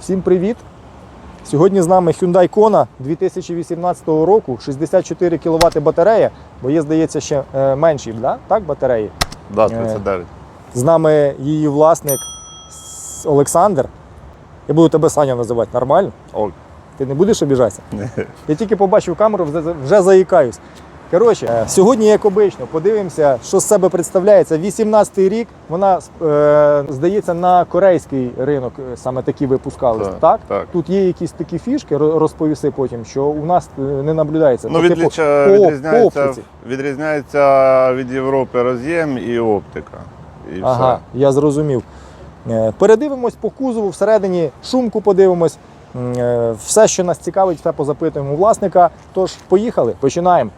Всім привіт! Сьогодні з нами Hyundai Kona 2018 року, 64 кВт батарея, бо є, здається, ще е, менші, да? так, батареї. Да, Е. 39. З нами її власник Олександр. Я буду тебе Саня називати, нормально? Ок. Ти не будеш обіжатися? Я тільки побачив камеру, вже заїкаюсь. Коротше, е, сьогодні, як обично, подивимося, що з себе представляє. Це 18-й рік. Вона е, здається на корейський ринок е, саме такі випускались. Так, Так, так. Тут є якісь такі фішки, розповіси потім, що у нас е, не наблюдається. Ну, типу, відліча, по- відрізняється, відрізняється від Європи роз'єм і оптика. І Ага, все. я зрозумів. Передивимось по кузову, всередині шумку подивимось. Все, що нас цікавить, все позапитуємо у власника. Тож, поїхали, починаємо.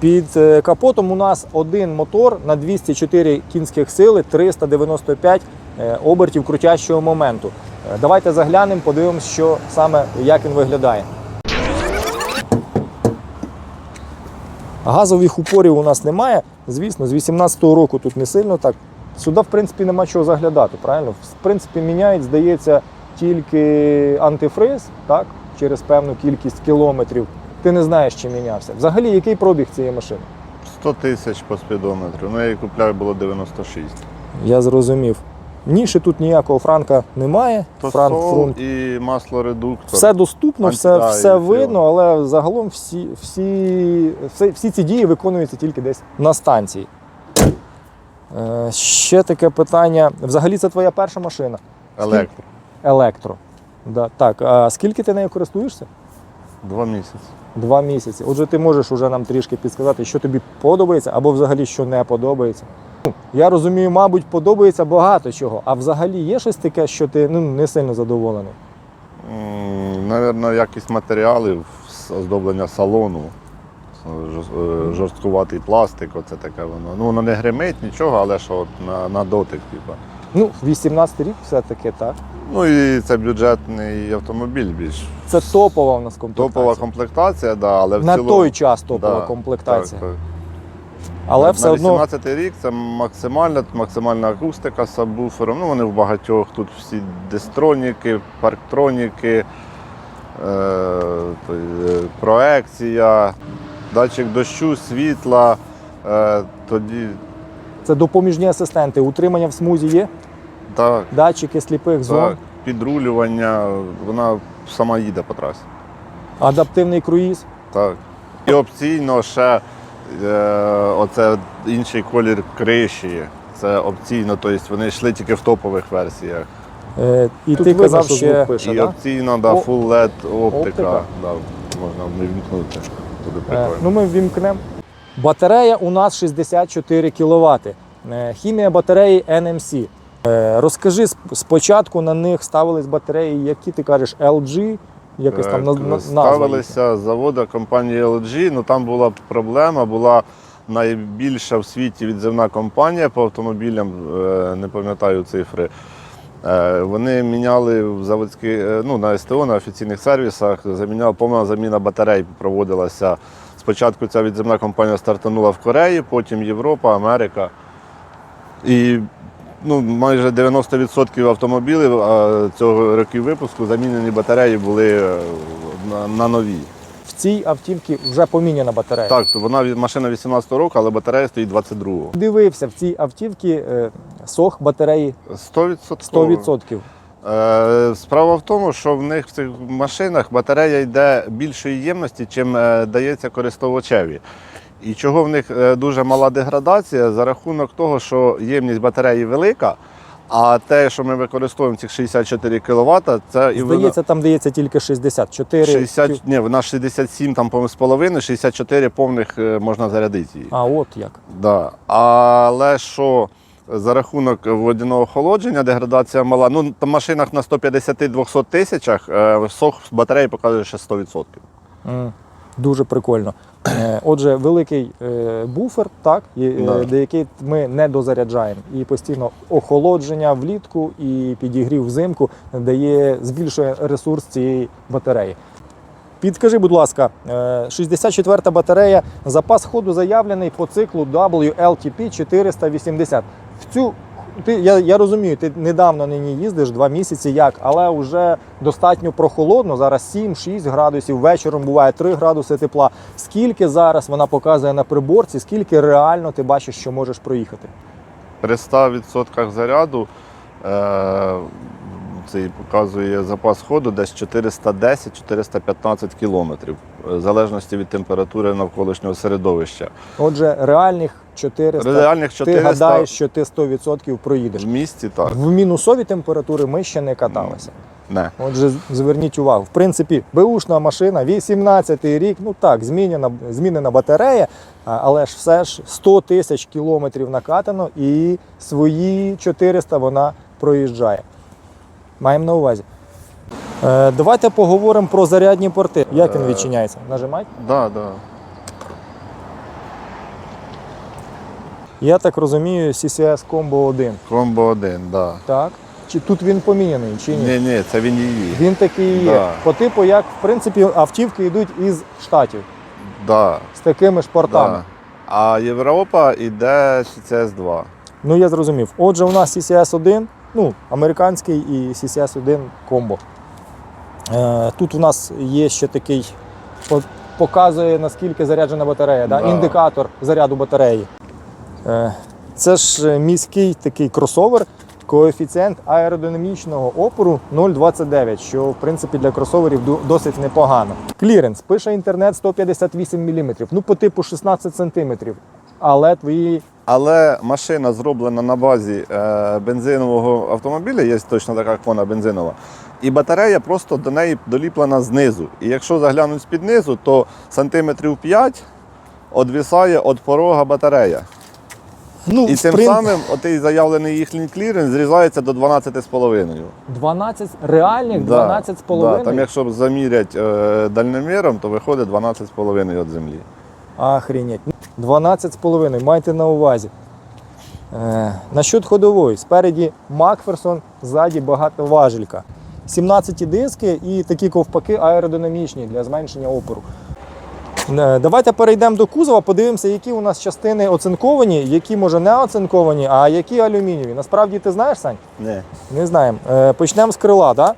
Під е, капотом у нас один мотор на 204 кінських сили, 395 е, обертів крутящого моменту. Е, Давайте заглянемо, подивимось, що саме як він виглядає. Газових упорів у нас немає. Звісно, з 18-го року тут не сильно так. Сюди, в принципі, нема чого заглядати, правильно? В принципі, міняють, здається, тільки антифриз, так? через певну кількість кілометрів. Ти не знаєш, чи мінявся. Взагалі, який пробіг цієї машини? 100 тисяч по спідометру. Ну, я її купляю було 96. Я зрозумів. Ніші тут ніякого франка немає. То Франк сол фрунт. і маслоредуктор. Все доступно, Анти- все, да, все все. видно, але загалом всі, всі, всі, всі ці дії виконуються тільки десь на станції. Е, ще таке питання. Взагалі, це твоя перша машина? Електро. Електро. Да. Так, а скільки ти нею користуєшся? Два місяці. Два місяці. Отже, ти можеш уже нам трішки підсказати, що тобі подобається або взагалі що не подобається. Ну, Я розумію, мабуть, подобається багато чого. А взагалі є щось таке, що ти ну, не сильно задоволений. Навірно, якість матеріалів, оздоблення салону. Е, Жорсткуватий пластик, оце таке воно. Ну, воно не гримить нічого, але що от на, на дотик, типу. Ну, 18 рік все-таки так. Ну і це бюджетний автомобіль більш. Це топова в нас комплектація. Топова комплектація, да, але в На цілому... той час топова Да, комплектація. Так, так. Але на, все на одно 18 рік це максимальна, максимальна акустика з сабвуфером. Ну, вони в багатьох тут всі дистроніки, парктроніки, е, е, проекція, датчик дощу, світла. Е, тоді це допоміжні асистенти. Утримання в смузі є, так, датчики сліпих зон, так, підрулювання, вона сама їде по трасі. адаптивний круїз. Так. І опційно ще е, оце інший колір криші. Це опційно, тобто вони йшли тільки в топових версіях. Е, і Тут ти видно, казав що ще звук пише, І да? опційно, да, О- full LED оптика. оптика. Да, можна вимкнути. Буде Е, прикольно. Ну, ми ввімкнемо. Батарея у нас 64 кВт. Хімія батареї NMC. Е, Розкажи спочатку на них ставились батареї, які ти кажеш, LG, якось там назва. Ставилися з заводу компанії LG, ну там була проблема, була найбільша в світі відзивна компанія по автомобілям, е, не пам'ятаю цифри. Е, Вони міняли в заводські, е, ну, на СТО, на офіційних сервісах, заміняла повна заміна батарей проводилася. Спочатку ця відзивна компанія стартанула в Кореї, потім Європа, Америка. І ну, майже 90% автомобілів цього років випуску замінені батареї були е, на, на нові. В цій автівці вже поміняна батарея. Так, то вона машина 18 року, але батарея стоїть 22-го. Дивився в цій автівці е, сох батареї 100%. 100%. Е, Справа в тому, що в них в цих машинах батарея йде більшої ємності, чим е, дається користувачеві. І чого в них е, дуже мала деградація за рахунок того, що ємність батареї велика, а те, що ми використовуємо цих 64 кВт, це і Здається, там дається тільки 64. 60, ні, вона 67 там з половиною, 64 повних можна зарядити її. А от як. Да. Але що за рахунок водяного охолодження, деградація мала. Ну, в машинах на 150-200 тисячах е, сох батареї показує ще 100%. М, Дуже прикольно. Е, Отже, великий е, буфер, так, і, Да. деякий ми не дозаряджаємо. І постійно охолодження влітку і підігрів взимку дає, збільшує ресурс цієї батареї. Підкажи, будь ласка, е, 64-та батарея, запас ходу заявлений по циклу WLTP 480. Цю ти, я, я розумію, ти недавно на ній їздиш, два місяці як, але вже достатньо прохолодно. Зараз 7-6 градусів, вечором буває 3 градуси тепла. Скільки зараз вона показує на приборці, скільки реально ти бачиш, що можеш проїхати? При 100% заряду е, цей показує запас ходу десь 410-415 кілометрів, е, в залежності від температури навколишнього середовища. Отже, реальних 400. Реальних Ти гадаєш, що ти 100% проїдеш. в місті так. В мінусові температури ми ще не каталися. Не. Отже, зверніть увагу. В принципі, беушна машина, 18-й рік, ну так, змінена, змінена батарея, але ж все ж 100 тисяч кілометрів накатано і свої 400 вона проїжджає. Маємо на увазі. Е, давайте поговоримо про зарядні порти. Як він Е. відчиняється? Нажимай. Да, да. Я так розумію, CCS Combo 1. Комбо 1, да. Так. Чи тут він поміняний, чи ні? Ні, ні, це він її. Він такий і є. Да. По типу, як в принципі автівки йдуть із штатів Да, з такими ж портами. да. А Європа йде CCS 2. Ну я зрозумів. Отже, у нас CCS 1, ну, американський і CCS 1 комбо. Е, тут у нас є ще такий, показує наскільки заряджена батарея, да? Да. індикатор заряду батареї. Е, це ж е, міський такий кросовер, коефіцієнт аеродинамічного опору 0,29, що в принципі для кросоверів досить непогано. Кліренс пише інтернет 158 мм, ну по типу 16 см. Але твої Але машина зроблена на базі е, бензинового автомобіля, є точно така як вона бензинова. І батарея просто до неї доліплена знизу. І якщо заглянути з-під низу, то сантиметрів 5 одвісає від порога батарея. Ну, І тим прин- самим отий заявлений їхній кліренс зрізається до 12,5. 12, реальних Да, 12 Да, там якщо замірять е, дальноміром, то виходить 12,5 від землі. Охренеть. 12 з половиною, майте на увазі. Е, насчет ходової. Спереді Макферсон, ззаді багатоважелька. 17 диски і такі ковпаки аеродинамічні для зменшення опору. Е, Давайте перейдемо до кузова, подивимося, які у нас частини оцинковані, які може не оцинковані, а які алюмінієві. Насправді ти знаєш, Сань? Не. Не знаємо. Е, почнемо з крила, так?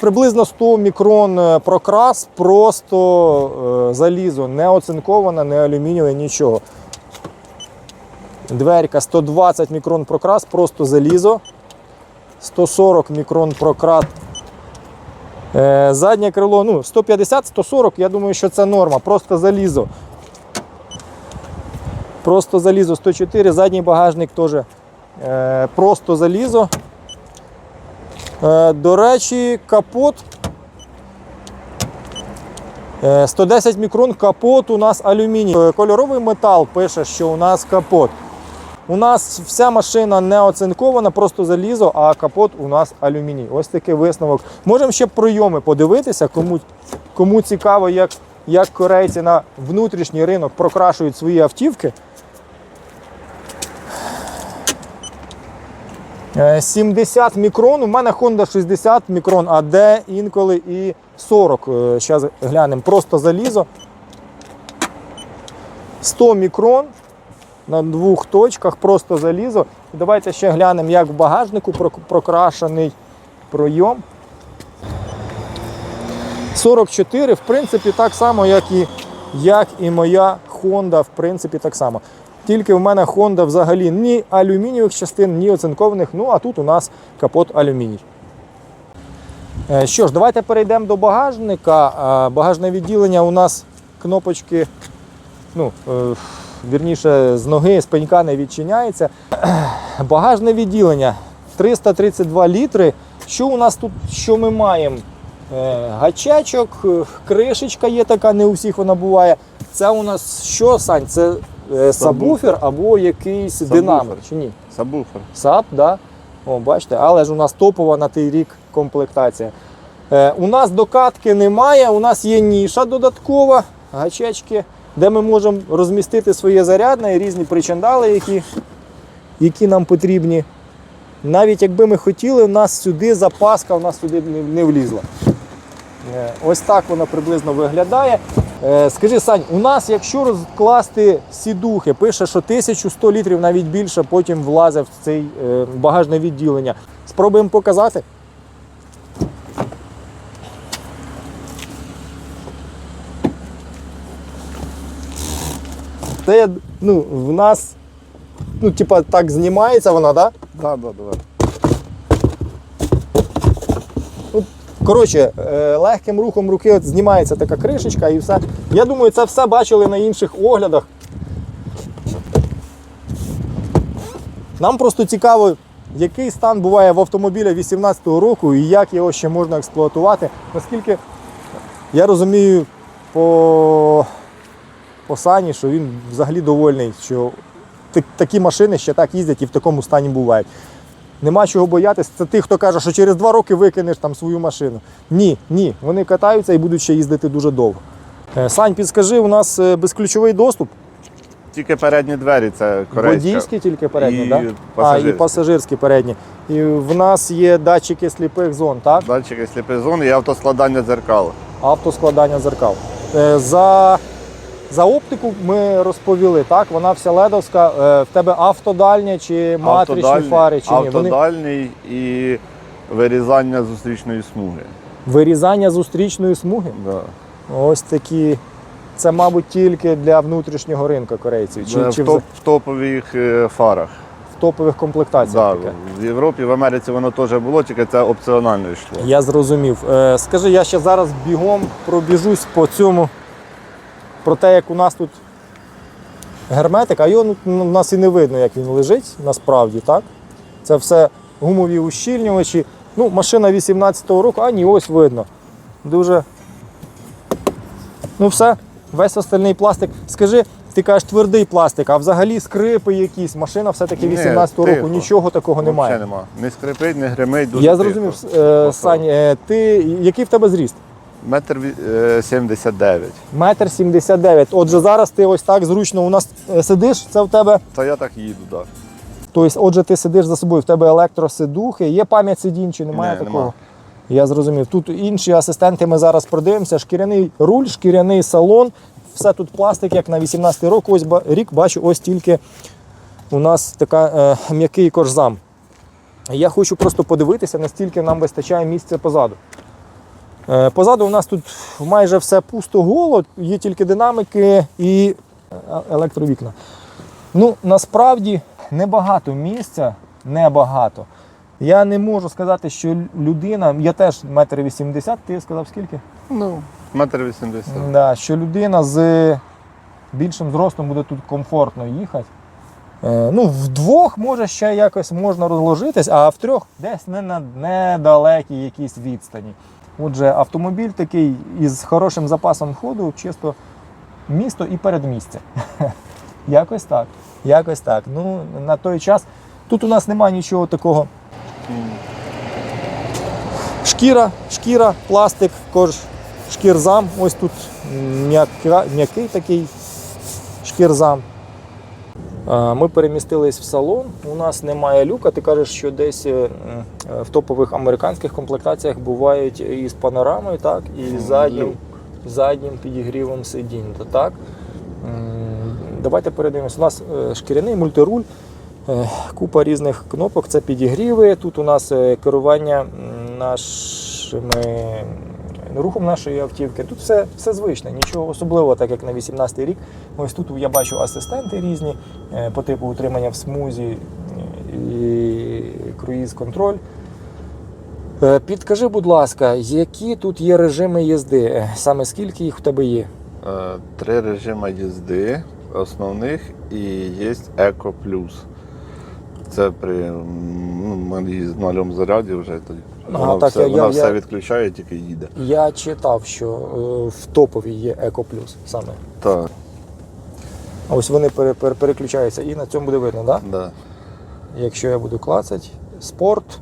Приблизно 100 мікрон е, прокрас, просто е, залізо, не оцинковане, не алюмінієве, нічого. Дверка 120 мікрон прокрас, просто залізо. 140 мікрон прокрас. Е, заднє крило, ну, 150-140, я думаю, що це норма, просто залізо. Просто залізо 104, задній багажник теж е, просто залізо. Е, до речі, капот. Е, 110 мікрон капот у нас алюміній. Е, Кольоровий метал пише, що у нас капот. У нас вся машина не оцинкована, просто залізо, а капот у нас алюміній. Ось такий висновок. Можемо ще пройоми подивитися, кому, кому цікаво, як, як корейці на внутрішній ринок прокрашують свої автівки. 70 мікрон. У мене Honda 60 мікрон, а де інколи і 40. Зараз глянемо. Просто залізо. 100 мікрон на двох точках, просто залізо. Давайте ще глянемо, як в багажнику прокрашений пройом. 44, в принципі, так само, як і, як і моя Honda, в принципі, так само. Тільки в мене Honda взагалі ні алюмінієвих частин, ні оцинкованих. Ну а тут у нас капот алюміній. Е, Що ж, давайте перейдемо до багажника. Багажне відділення у нас кнопочки, ну, е, вірніше, з ноги, з пенька не відчиняється. Багажне відділення 332 літри. Що у нас тут, що ми маємо? Е, Гачечок, е, кришечка є така, не у всіх вона буває. Це у нас що, Сань? Це е, сабвуфер або якийсь Сабвуфер. динамик, чи ні? Сабвуфер. САП, да? О, бачите, але ж у нас топова на той рік комплектація. Е, у нас докатки немає, у нас є ніша додаткова, гачечки, де ми можемо розмістити своє зарядне і різні причандали, які, які нам потрібні. Навіть якби ми хотіли, у нас сюди запаска у нас сюди не, не влізла. Е, Ось так воно приблизно виглядає. Е, Скажи, Сань, у нас, якщо розкласти сідухи, пише, що 1100 літрів навіть більше потім влазить в цей е, багажне відділення. Спробуємо показати. Це ну, в нас, ну, типа, так знімається вона, так? Да? Да, да, да. Коротше, е, легким рухом руки от знімається така кришечка і все. Я думаю, це все бачили на інших оглядах. Нам просто цікаво, який стан буває в автомобіля 2018 року і як його ще можна експлуатувати. Наскільки я розумію по, по Сані, що він взагалі довольний, що такі машини ще так їздять і в такому стані бувають. Нема чого боятися. Це тих, хто каже, що через два роки викинеш там свою машину. Ні, ні, вони катаються і будуть ще їздити дуже довго. Е, Сань, підскажи, у нас е, безключовий доступ. Тільки передні двері це корейська. Водійські тільки передні, І так? А, і пасажирські. пасажирські передні. І в нас є датчики сліпих зон, так? Датчики сліпих зон і автоскладання дзеркал. Автоскладання дзеркал. Е, За, за оптику ми розповіли, так? Вона вся ледовська. Е, В тебе автодальня чи матричні Автодальний- фари, чи ні? Вони Автодальний і вирізання зустрічної смуги. вирізання зустрічної смуги. Да. Ось такі. Це, мабуть, тільки для внутрішнього ринку корейців. Чи, Це чи в, топ, в топових е, фарах. в топових комплектаціях Да, таке. в Європі, в Америці воно теж було, тільки це опціонально йшло. Я зрозумів. Е, скажи, я ще зараз бігом пробіжусь по цьому, про те, як у нас тут герметик, а його ну, у нас і не видно, як він лежить насправді, так? Це все гумові ущільнювачі. Ну, машина 18-го року, а ні, ось видно. Дуже. Ну, все, весь остальний пластик. Скажи, ти кажеш твердий пластик, а взагалі скрипи якісь. Машина все-таки 18-го року, нічого такого немає. Нема. Не скрипить, не гримить, дуже Я зрозумів, е, Сань, е, ти який в тебе зріст? Метр ві- е, 79. Метр 79. Отже, зараз ти ось так зручно у нас е, сидиш, це в тебе. Та я так їду, так. Да. Тобто, отже, ти сидиш за собою, в тебе електросидухи, є пам'ять сидінь чи немає Ні, такого? нема. Я зрозумів. Тут інші асистенти ми зараз продивимося. Шкіряний руль, шкіряний салон. Все тут пластик, як на 18 рік. Ось рік бачу, ось тільки у нас така е, м'який корзам. Я хочу просто подивитися, настільки нам вистачає місця позаду. Е, позаду у нас тут майже все пусто голо, є тільки динамики і е, електровікна. Ну, насправді небагато місця, небагато. Я не можу сказати, що людина, я теж метр вісімдесят, ти сказав скільки? Ну, метр 80. Да, що людина з більшим зростом буде тут комфортно їхати. Е, ну, вдвох може ще якось можна розложитись, а в трьох десь не на недалекій якійсь відстані. Отже, автомобіль такий із хорошим запасом ходу, чисто місто і передмістя. Якось так. Якось так. Ну, на той час. Тут у нас немає нічого такого. Шкіра, шкіра, пластик, кож, шкірзам. Ось тут м'який такий шкірзам. Ми перемістились в салон. У нас немає люка. Ти кажеш, що десь е, е, в топових американських комплектаціях бувають і з панорамою, так, і з заднім, заднім підігрівом сидінь. Так. Давайте передивимося. У нас е, шкіряний мультируль, купа різних кнопок. Це підігріви. Тут у нас керування нашими рухом нашої автівки. Тут все, все звичне, нічого особливого, так як на 18 рік. Ось тут я бачу асистенти різні е, по типу утримання в смузі е, і круїз-контроль. Е, Підкажи, будь ласка, які тут є режими їзди? Саме скільки їх в тебе є? Три режими їзди основних і є Еко Плюс. Це при ну, їздимо заряді вже тоді. Вона, так, все, я- вона я- все відключає, тільки їде. Я читав, що е, в топовій є Еко Плюс саме. Так, А ось вони пере- пере- переключаються і на цьому буде видно, так? да. Якщо я буду клацати, спорт,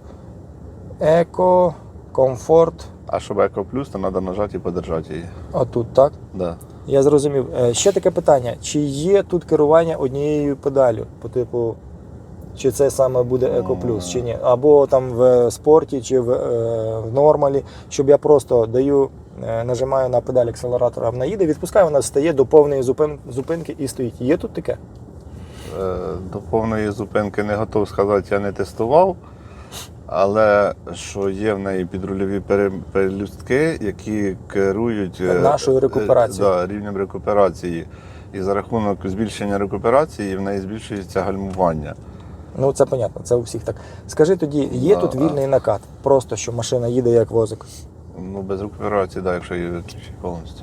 еко, комфорт. А щоб Еко Плюс, то треба нажати і подержати її. А тут так. Да. Я зрозумів. Е, Ще таке питання: чи є тут керування однією педалю? По типу, чи це саме буде Еко Плюс, чи ні? Або там в спорті, чи в, е, в нормалі, щоб я просто даю, е, нажимаю на педаль акселератора, вона їде, відпускаю, вона стає до повної зупинки і стоїть. Є тут таке? Е, До повної зупинки не готов сказати, я не тестував. Але що є в неї підрульові пере- пелюстки, які керують Нашою рекуперацією. Да, рівнем рекуперації. І за рахунок збільшення рекуперації в неї збільшується гальмування. Ну це понятно, це у всіх так. Скажи тоді, є Да, тут а- вільний накат? Просто що машина їде як возик. Ну, без рекуперації, да, якщо виключити повністю.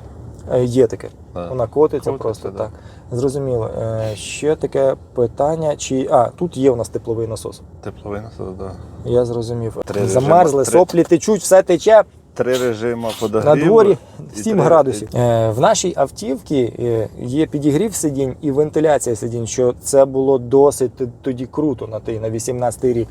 Е, Є таке. Да. Вона котиться, Котиться, просто да. так. Зрозуміло. Е, Ще таке питання. Чи. А, тут є у нас тепловий насос. Тепловий насос, да. Я зрозумів. Три Замерзли, три- соплі течуть, все тече. Три режими На дворі 7 три- градусів. Е, В нашій автівці е, є підігрів сидінь і вентиляція сидінь, що це було досить тоді круто на той на 18 рік.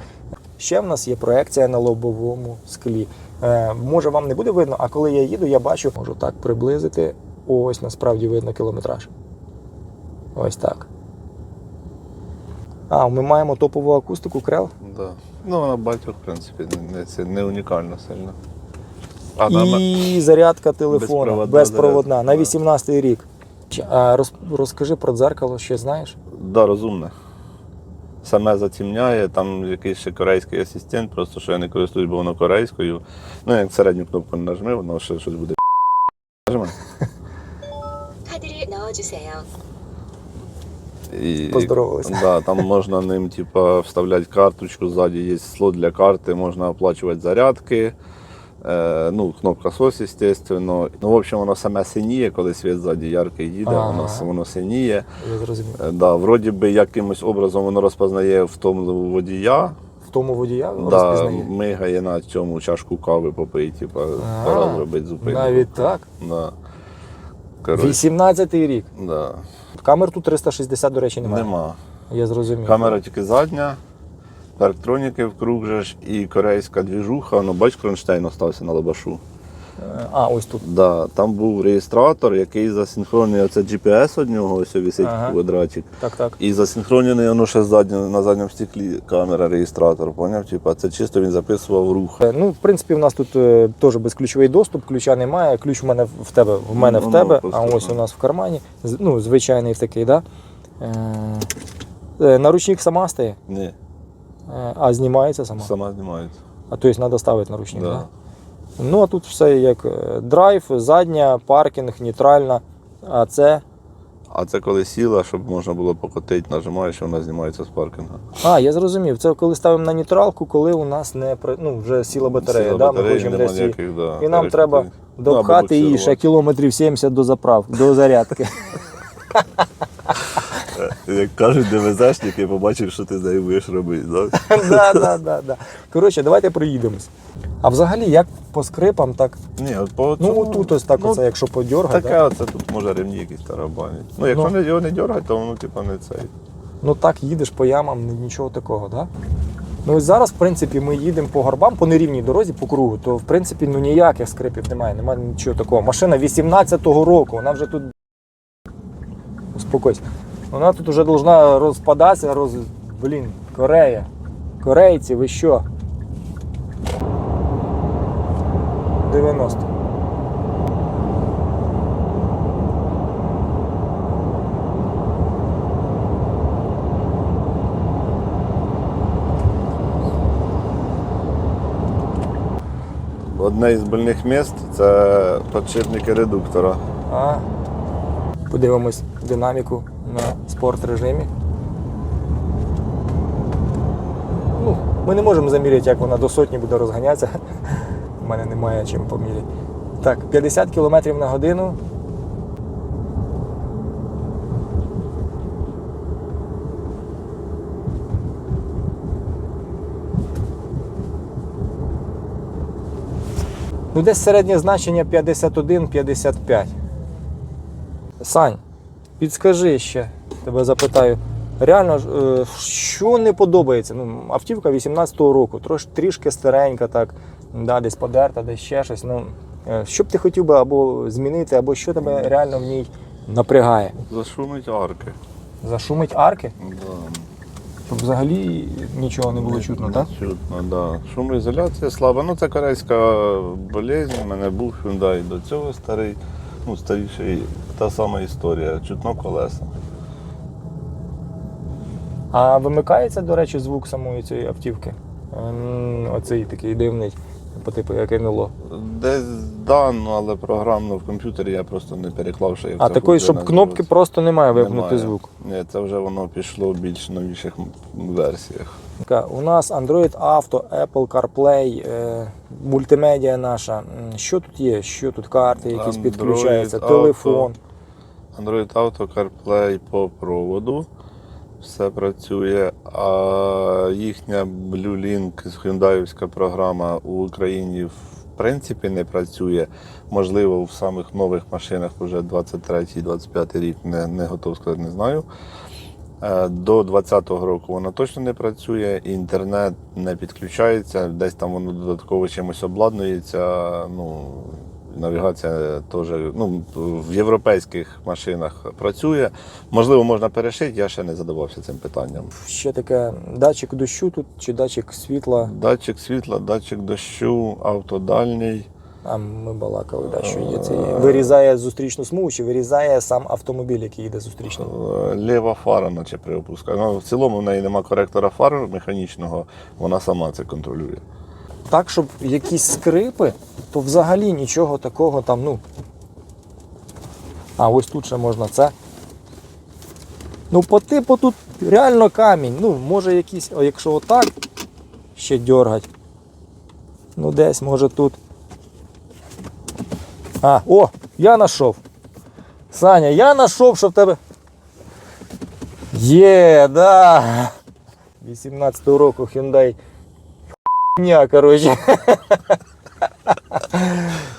Ще в нас є проекція на лобовому склі. Е, Може вам не буде видно, а коли я їду, я бачу, можу так приблизити. Ось насправді видно кілометраж. Ось так. А, ми маємо топову акустику Крел. Да. Ну, вона багатьох, в принципі, не, не, це не унікальна сильно. І зарядка телефону безпроводна, безпроводна зарядка. на 18-й рік. А роз, розкажи про дзеркало, ще знаєш? Так, да, розумне. Саме затімняє, там якийсь ще корейський асистент, просто що я не користуюсь, бо воно корейською. Ну, як середню кнопку не нажми, воно ще щось буде нажми. І, Поздоровалися. Да, Там можна ним типа, вставляти карточку, ззаді є слот для карти, можна оплачувати зарядки. Е, ну, кнопка SOS, естественно. Ну, в общем, воно саме синіє, коли світ ззаді яркий їде, Ага. воно, воно синіє. Я зрозумів. Е, Да, вроді би якимось образом воно розпознає втомленого водія. В тому водія Да, розпізнає. мигає на цьому чашку кави попий, типа, А, пора зробити зупинку. Навіть так. Да. Коротше, 18 рік. да. Камер тут 360, до речі, немає. Нема. Я зрозумів. Камера тільки задня, парктроніки вкруг же ж і корейська двіжуха, ну бач, кронштейн остався на лабашу. Е, А, ось тут. Да, там був реєстратор, який засинхронює оце GPS од нього, ось висить Ага. квадратик. Так, так. І засинхронений воно ще задня, на задньому стеклі камера реєстратор, поняв? Типа, це чисто він записував рух. Е, Ну, в принципі, в нас тут е, теж безключовий доступ, ключа немає. Ключ в мене в тебе, в мене в Ну, тебе, ну, а ось у нас в кармані. Ну, звичайний такий, да? Е, е, наручник сама стає, Ні, а знімається сама. сама знімається. А тобто треба ставити наручник, Да. да. Ну, а тут все як е, драйв, задня, паркінг, нейтральна. А це. А це коли сіла, щоб можна було покотити, нажимаєш, і вона знімається з паркінгу. А, я зрозумів. Це коли ставимо на нейтралку, коли у нас не ну, вже сіла батарея. Сіла да? Ми батареї, хочемо десь її- ніяких, да, І нам треба Ну, або допхати її ще буксирувати. кілометрів 70 до заправки, до зарядки. Як кажуть ДВЗшник, я побачив, що ти з нею будеш робити. Да? да, да, да. Коротше, давайте проїдемось. А взагалі, як по скрипам, так. Ні, от по Ну, цьому- тут ось так, ну, оце, якщо подьоргати. Таке оце тут може ремні якісь тарабанять. Ну, якщо Ну. не, його не дергати, то воно типу не цей. Ну так, їдеш по ямам, ні- нічого такого, так? Да? Ну ось зараз, в принципі, ми їдемо по горбам, по нерівній дорозі, по кругу, то в принципі ну ніяких скрипів немає, немає нічого такого. Машина 18-го року, вона вже тут. Успокойся. Вона тут вже должна розпадатися, роз. Блін, Корея. Корейці, ви що? 90. Одне із больних міст це підшипники редуктора. А. Подивимось динаміку на спорт режимі. Ну, ми не можемо заміряти, як вона до сотні буде розганятися. У мене немає чим поміряти. Так, 50 км на годину. Ну, десь середнє значення 51-55. Сань, підскажи ще, тебе запитаю. Реально, е, що не подобається? Ну, автівка 18-го року, трош, трішки старенька, так, да, десь подерта, десь ще щось. Ну, е, що б ти хотів би або змінити, або що тебе реально в ній напрягає? Зашумить арки. Зашумить арки, Да. щоб взагалі нічого не було чутно, так? Чутно, да. Шумоізоляція слаба. Ну це корейська болезнь. У мене був Hyundai до цього старий, ну старіший. Та сама історія. Чутно колеса. А вимикається, до речі, звук самої цієї автівки? Оцей такий дивний, по типу як НЛО. Десь да, ну, але програмно в комп'ютері я просто не переклав, що як А такої, щоб кнопки просто немає вимкнути Немає. звук. Ні, це вже воно пішло в більш новіших версіях. У нас Android Auto, Apple CarPlay, е, мультимедіа наша. Що тут є? Що тут карти якісь Android підключаються, Auto. телефон. Android Auto CarPlay по проводу. Все працює. А їхня Blue Link Hyundaiівська програма у Україні в принципі не працює. Можливо, в самих нових машинах вже 23-25 рік не, не готов сказати, не знаю. Е, До 2020 року вона точно не працює, інтернет не підключається, десь там воно додатково чимось обладнується. Ну, навігація теж ну, в європейських машинах працює. Можливо, можна перешити, я ще не задавався цим питанням. Ще таке датчик дощу тут чи датчик світла. Датчик світла, датчик дощу, автодальній. А ми балакали, да, що є. Це є. Вирізає зустрічну смугу чи вирізає сам автомобіль, який їде зустрічний. Е, Ліва фара, наче при опусканні. Ну, в цілому в неї немає коректора фар механічного, вона сама це контролює. Так, щоб якісь скрипи, то взагалі нічого такого там, ну. А ось тут ще можна це. Ну, по типу тут реально камінь. Ну, може якийсь, якщо отак ще дергать. Ну, десь, може тут. А, о, я знайшов. Саня, я знайшов, що в тебе. Є, да. 18-го року Hyundai. Ня, коротше.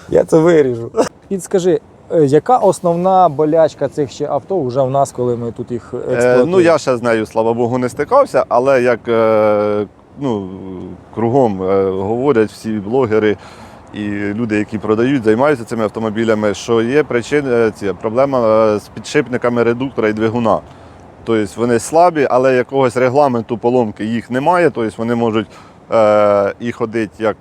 Я це виріжу. Підскажи, е, яка основна болячка цих ще авто вже в нас, коли ми тут їх Е, ну, я ще з нею, слава Богу, не стикався, але як е, ну, кругом е, говорять всі блогери і люди, які продають, займаються цими автомобілями, що є причина, ці, проблема е, з підшипниками редуктора і двигуна. Тобто вони слабі, але якогось регламенту поломки їх немає. Тобто вони можуть е, і ходити як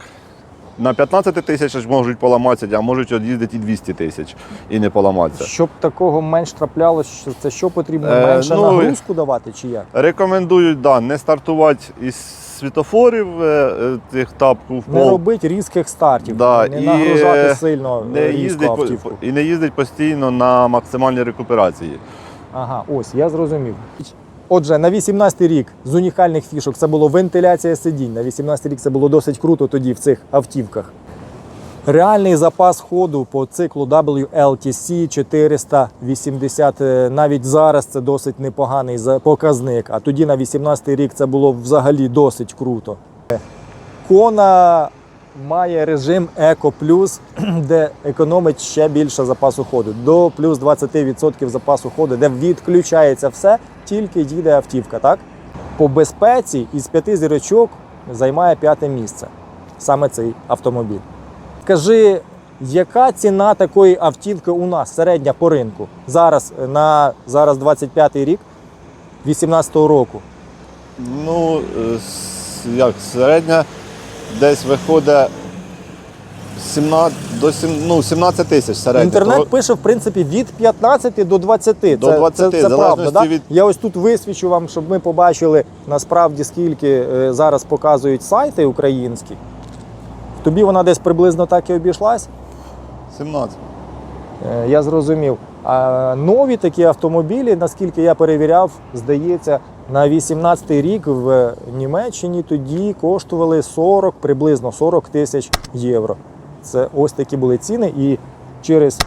на 15 тисяч можуть поламатися, а можуть от їздити і 200 тисяч і не поламатися. Щоб такого менш траплялося, це що потрібно Е, менше ну, нагрузку давати чи як? Рекомендують да, не стартувати із світофорів е, е, тих тапку в Не робить різких стартів, Да, не і, нагружати сильно Не різко їздить, автівку. і не їздить постійно на максимальній рекуперації. Ага, ось, я зрозумів. Отже, на 18-й рік з унікальних фішок це було вентиляція сидінь. На 18 рік це було досить круто тоді в цих автівках. Реальний запас ходу по циклу WLTC 480, е, навіть зараз це досить непоганий показник. А тоді на 18 рік це було взагалі досить круто. Кона має режим Eco Plus, де економить ще більше запасу ходу. До плюс 20% запасу ходу, де відключається все, тільки їде автівка. Так? По безпеці із п'яти зірочок займає п'яте місце. Саме цей автомобіль. Скажи, яка ціна такої автівки у нас середня по ринку? Зараз е, на зараз 25 рік 18-го року. Ну, е, як середня десь виходить 17, до 7, ну, 17 тисяч середня. Інтернет То- пише, в принципі, від 15 до 20. До 20, це, це, в правда. Да? від- Я ось тут висвічу вам, щоб ми побачили насправді, скільки е, зараз показують сайти українські. Тобі вона десь приблизно так і обійшлась. 17. Е, Я зрозумів. А нові такі автомобілі, наскільки я перевіряв, здається, на 18-й рік в Німеччині тоді коштували 40, приблизно 40 тисяч євро. Це ось такі були ціни. І через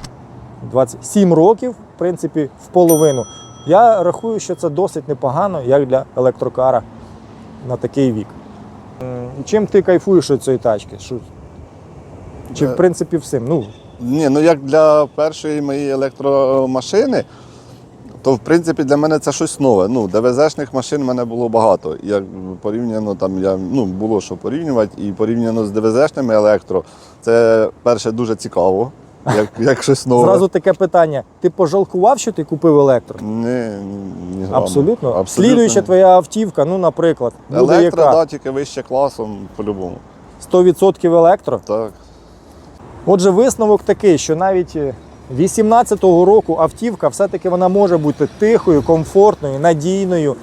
27 років, в принципі, в половину. Я рахую, що це досить непогано, як для електрокара на такий вік. М, Чим ти кайфуєш від цієї тачки? Що? Чи в Е, принципі всім? Ну, Ні, ну як для першої моєї електромашини, то в принципі для мене це щось нове. Ну, ДВЗ-шних машин в мене було багато. Як порівняно там я ну, було що порівнювати, і порівняно з ДВЗ-шними електро, це перше дуже цікаво, як, як щось нове. Зразу таке питання: ти пожалкував, що ти купив електро? Ні, ні. Абсолютно. Абсолютно. Слідуюча твоя автівка, ну, наприклад, буде Електро, яка? да, тільки вище класом по-любому. 100% електро. Так. Отже, висновок такий, що навіть е, 18-го року автівка все-таки вона може бути тихою, комфортною, надійною.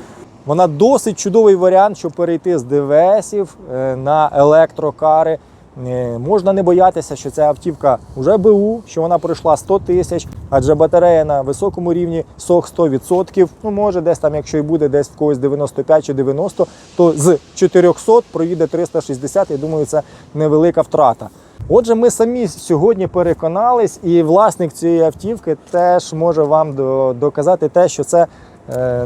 Вона досить чудовий варіант, щоб перейти з ДВСів е, на електрокари. Е, Можна не боятися, що ця автівка вже БУ, що вона пройшла 100 тисяч, адже батарея на високому рівні сох 100%. Ну, може, десь там, якщо і буде десь в когось 95 чи 90, то з 400 проїде 360. Я думаю, це невелика втрата. Отже, ми самі сьогодні переконались, і власник цієї автівки теж може вам доказати те, що це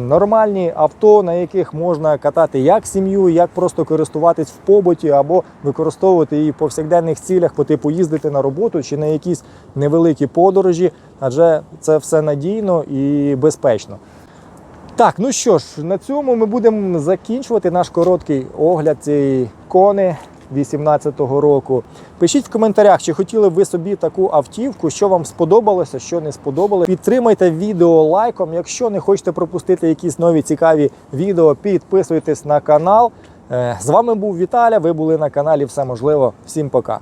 нормальні авто, на яких можна катати як сім'ю, як просто користуватись в побуті або використовувати її в повсякденних цілях, по типу їздити на роботу чи на якісь невеликі подорожі, адже це все надійно і безпечно. Так, ну що ж, на цьому ми будемо закінчувати наш короткий огляд цієї кони 18-го року. Пишіть в коментарях, чи хотіли ви собі таку автівку, що вам сподобалося, що не сподобалося. Підтримайте відео лайком. Якщо не хочете пропустити якісь нові цікаві відео, підписуйтесь на канал. Е, З вами був Віталя. Ви були на каналі Все можливо. Всім пока.